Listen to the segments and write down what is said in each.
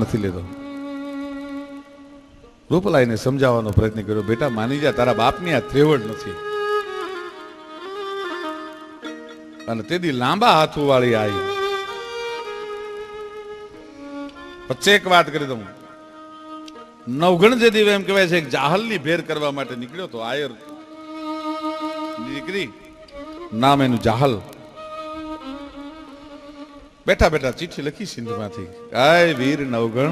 નથી લેતો રૂપલાઈને સમજાવવાનો પ્રયત્ન કર્યો, બેટા, માની જા, તારા બાપની આ ત્રેવડ નથી. અને તેથી લાંબા હાથું વાળી આવી વચ્ચે એક વાત કરી દઉં. નવગણ જે દીવે એમ કહેવાય છે જાહલની ભેર કરવા માટે નીકળ્યો તો આયર દીકરી, નામ એનું જાહલ. બેઠા બેઠા ચિઠ્ઠી લખી સિંધમાંથી. આય વીર નવગણ.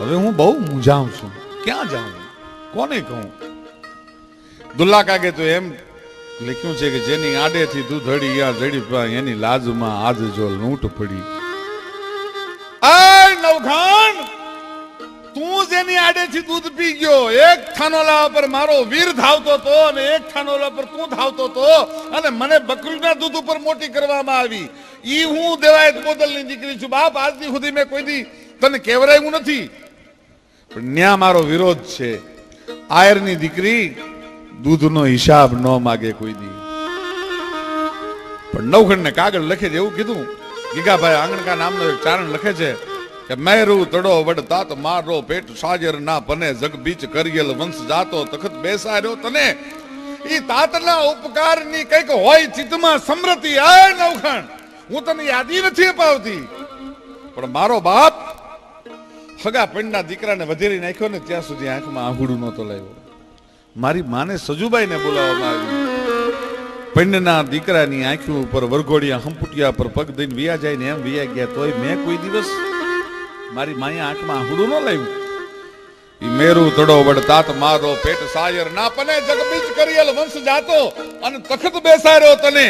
હવે હું બહુ મૂંઝાઉં છું. ક્યાં જાઉં? કોને કહું? દુલ્લા કાગે તો એમ લખ્યું છે કે જેની આડેથી દૂધ હળી યા જડી પા, એની લાજમાં આજ જો લૂંટ પડી. આય નવઘણ તું જેની આડેથી દૂધ પી ગયો, એક થાનોલા પર મારો વીર ધાવતો તો અને એક થાનોલા પર તું ધાવતો તો અને મને બકરીના દૂધ ઉપર મોટી કરવામાં આવી. ઈ હું દેવાયત બોદલની દીકરી છું. બાપ, આજની સુધી મેં કોઈ દી તને કેવરાયું નથી. પણ ન્યા મારો વિરોધ છે. આયરની દીકરી દૂધનો હિસાબ ન માગે કોઈ દી. પણ નવખંડ ને કાગળ લખે છે એવું કીધું. ગીગાભાઈ આંગણકા નામનો એક ચારણ લખે છે. કે મેરું તડો વડતાત મારો પેટ સાજર ના પને જગ બીચ કરિયલ વંશ જાતો તખત બેસાર્યો તને. ઈ તાતના ઉપકારની કંઈક હોય ચિત્તમાં સમૃદ્ધિ. આય નવખણ, હું તને યાદી નથી અપાવતી. પણ મારો બાપ હગા પિંડના દીકરાને વધેરી નાખ્યો ને ત્યાં સુધી આંખમાં આહુડું નહોતો લાવ્યો. મારી માને સજુબાઈને બોલાવવામાં આવી પિંડના દીકરાની આંખી ઉપર વરઘોડિયા હંપુટિયા પર પગ દઈને વિયા જાય ને એમ વિયા ગયા તોય મેં કોઈ દિવસ મારી માયા આંખમાં આહુડું ન લાવ્યું. મેરુ તડો વડતાત મારો પેટ સાયર ના પને જગબીજ કરિયલ વંશ જાતો અને તખત બેસાર્યો તને.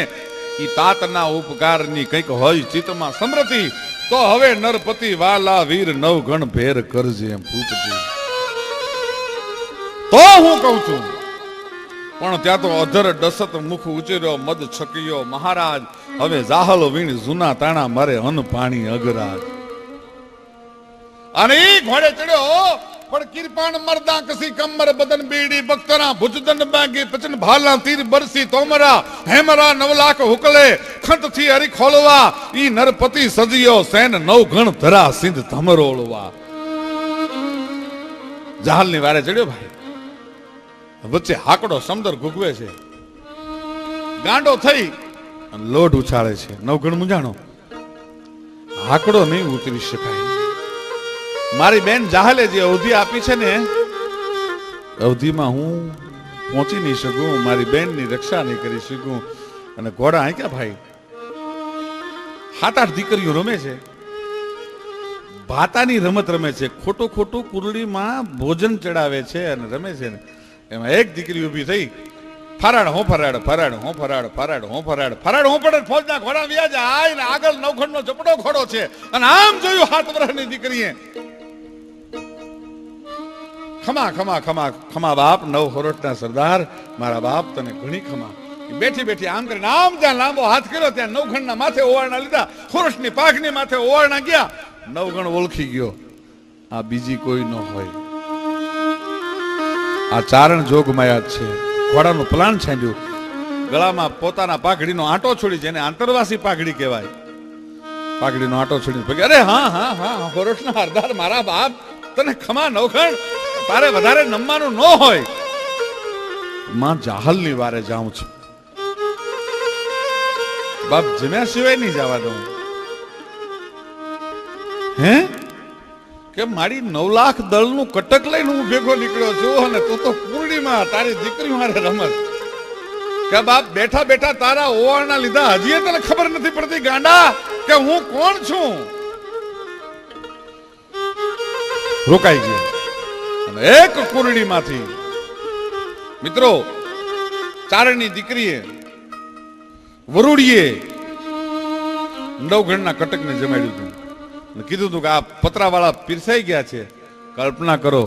ઈ તાતના ઉપકારની કંઈક હોય ચિત્તમાં સમૃતિ તો હવે નરપતિ વાલા વીર નવ ગણ ભેર કરજે એમ ફૂટજી તો હું કહું છું, પણ ત્યાં તો અધર ડસત મુખ ઉચર્યો મદ છકિયો, મહારાજ, હવે જાહલ વીણ જૂના તાણા મારે અન પાણી અગરાજ. અને એ ઘોડે ચડ્યો, પણ કિરપાન મરદા કસી કમર બદન બીડી બક્તરા ભુજદન બાગી, પચન ભાલા તીર બરસી, તોમરા, હેમરા નવલાખ હુકલે ખંતથી હરી ખોલવા, ઈ નરપતિ સજિયો સેન નવ ગણ ધરા સિંધ ધમરોળવા. જહાલની વારે ચડ્યો ભાઈ. વચ્ચે હાકડો સમદર ગુગવે છે. ગાંડો થઈ લોઢ ઉછાળે છે. નવગણ મુંજાણો હાકડો નહીં ઉતરી શકાય. મારી બેન જાહલે જે અવધિ આપી છે ને, અવધિમાં હું પહોંચી નહીં શકું, મારી બેનની રક્ષા નહીં કરી શકું. અને ઘોડા આંક્યા, ભાઈ સાત આઠ દીકરીઓ રમે છે. ભાતાની રમત રમે છે. ખોટું ખોટું કુરડીમાં ભોજન ચડાવે છે અને રમે છે ને. એમાં એક દીકરી ઊભી થઈ. ફરાડ હો ફરાડ ફરાડ હો ફરાડ ફરાડ હો ફરાડ ફરાડ હો ફરાડ ફોજના ઘોડા વ્યાજ જાય ને આગળ નવખંડનો ચપડો ઘોડો છે. અને આમ જોયું હાથ વર્ષની દીકરીએ. ખમા ખમા ખમા ખમા બાપ, નવ હોરટના સરદાર, મારા બાપ, તને ઘણી ખમા. બેઠી બેઠી આમ કરીને આમ ત્યાં લાંબો હાથ કર્યો, ત્યાં નવખંડના માથે ઓવારણા લીધા. ખોરસની પાકની માથે ઓવારણા ગયા. નવગણ ઓળખી ગયો. આ બીજી કોઈ ન હોય. આ ચારણ જોગમાયા છે. ઘોડાનું પ્લાન છાંડ્યું ગળામાં પોતાના પાઘડીનો આંટો છોડી, જેને આંતરવાસી પાઘડી કહેવાય. પાઘડીનો આંટો છોડી અરે હા હા હા હોરઠના હરદાર, મારા બાપ, તને ખમા નવખણ તારે વધારે નમવાનું ન હોય. માં જાહલની વારે જાઉં છું. બાપ જમ્યા સિવાય નહીં જવા દઉં. હે? કે મારી નવ લાખ દળનું કટક લઈને હું ભેગો નીકળ્યો છું અને તું તો પૂર્ણિમા તારી દીકરી મારે રમત. કે બાપ બેઠા બેઠા તારા ઓવાળના લીધા હજી તને ખબર નથી પડતી ગાંડા, કે હું કોણ છું? રોકાઈ ગયો. અને એક કુરડીમાંથી મિત્રો, ચારણની દીકરીએ વરુડીએ નવગણના કટકને જમાડ્યું હતું. કીધું હતું કે આ પતરાવાળા પીરસાઈ ગયા છે. કલ્પના કરો,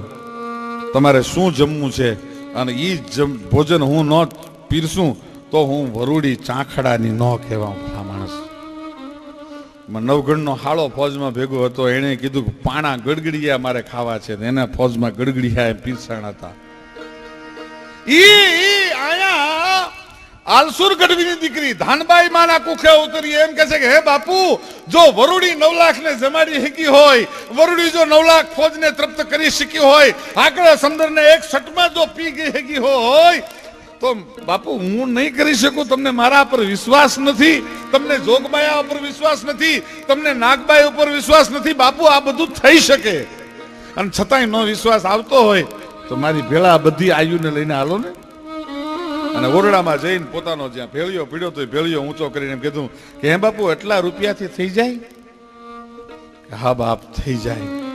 તમારે શું જમવું છે? અને જમ, ભોજન હું ન પીરસું, તો હું વરુડી ચાંખડાની ન કહેવા માણસ. નવગણનો હાળો ફોજમાં ભેગો હતો, એણે કીધું કે પાણા ગડગડિયા મારે ખાવા છે એના ફોજમાં ગડગડિયા પીરસાણ હતા ઈ આયા, આલસુર ગઢવીની દીકરી, ધાનબાઈ માના કુખે ઉતરી, એમ કે છે કે, હે બાપુ, જો વરુડી નવ લાખ ને જમાડી શકી હોય, વરુડી જો નવ લાખ ફોજને તૃપ્ત કરી શકી હોય, આગળ સમંદરને એક સટમાં જો પી ગઈ શકી હોય તો બાપુ, હું નહીં કરી શકું, તમને મારા પર વિશ્વાસ નથી, તમને જોગમાયા ઉપર વિશ્વાસ નથી, તમને નાગબાઈ ઉપર વિશ્વાસ નથી, બાપુ, આ બધું થઈ શકે. અને છતાંય નો વિશ્વાસ આવતો હોય, તો મારી ભેળા બધી આયુને લઈને હાલો ને. અને ઓરડામાં જઈને પોતાનો જ્યાં ભેળિયો પીડ્યો તો ભેળિયો ઊંચો કરીને કીધું, કે હે બાપુ, એટલા રૂપિયાથી થઈ જાય? હા બાપ, થઈ જાય.